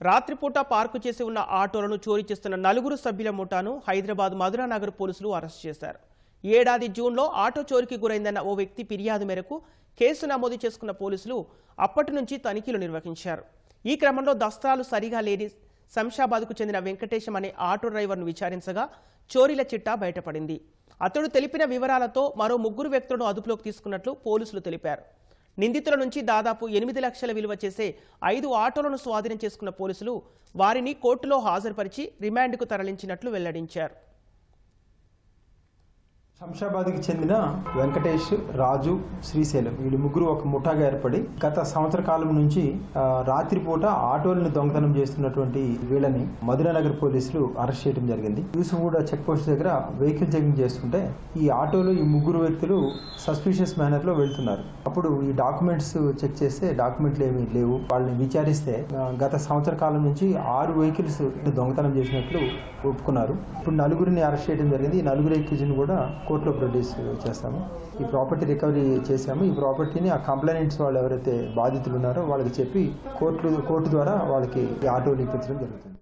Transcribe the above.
రాత్రిపూట పార్కు చేసి ఉన్న ఆటోలను చోరీ చేస్తున్న నలుగురు సభ్యుల ముఠాను హైదరాబాద్ మధురానగర్ పోలీసులు అరెస్ట్ చేశారు. ఏడాది జూన్లో ఆటో చోరీకి గురైందన్న ఓ వ్యక్తి ఫిర్యాదు మేరకు కేసు నమోదు చేసుకున్న పోలీసులు అప్పటి నుంచి తనిఖీలు నిర్వహించారు. ఈ క్రమంలో దస్తాలు సరిగా లేని శంషాబాద్కు చెందిన వెంకటేశం అనే ఆటో డ్రైవర్ను విచారించగా చోరీల చిట్టా బయటపడింది. అతడు తెలిపిన వివరాలతో మరో ముగ్గురు వ్యక్తులను అదుపులోకి తీసుకున్నట్లు పోలీసులు తెలిపారు. నిందితుల నుంచి దాదాపు ఎనిమిది లక్షల విలువ చేసే ఐదు ఆటోలను స్వాధీనం చేసుకున్న పోలీసులు వారిని కోర్టులో హాజరుపరిచి రిమాండ్కు తరలించినట్లు వెల్లడించారు. శంషాబాద్కి చెందిన వెంకటేష్ రాజు శ్రీశైలం వీళ్ళు ముగ్గురు ఒక ముఠాగా ఏర్పడి గత సంవత్సర కాలం నుంచి రాత్రిపూట ఆటోలను దొంగతనం చేస్తున్నటువంటి వీళ్ళని మధురానగర్ పోలీసులు అరెస్ట్ చేయడం జరిగింది. యూసుఫూడ చెక్ పోస్ట్ దగ్గర వెహికల్ చెకింగ్ చేస్తుంటే ఈ ఆటోలో ఈ ముగ్గురు వ్యక్తులు సస్పిషియస్ మేనర్లో వెళ్తున్నారు. అప్పుడు ఈ డాక్యుమెంట్స్ చెక్ చేస్తే డాక్యుమెంట్లు ఏమీ లేవు. వాళ్ళని విచారిస్తే గత సంవత్సర కాలం నుంచి ఆరు వెహికల్స్ దొంగతనం చేసినట్లు ఒప్పుకున్నారు. ఇప్పుడు నలుగురిని అరెస్ట్ చేయడం జరిగింది. ఈ నలుగురు ఎక్యూజ్ని కూడా కోర్టులో ప్రొడ్యూస్ చేస్తాము. ఈ ప్రాపర్టీ రికవరీ చేశాము. ఈ ప్రాపర్టీని ఆ కంప్లైంట్స్ వాళ్ళు ఎవరైతే బాధితులు ఉన్నారో వాళ్ళకి చెప్పి కోర్టు కోర్టు ద్వారా వాళ్ళకి ఈ ఆటోలు ఇప్పించడం జరుగుతుంది.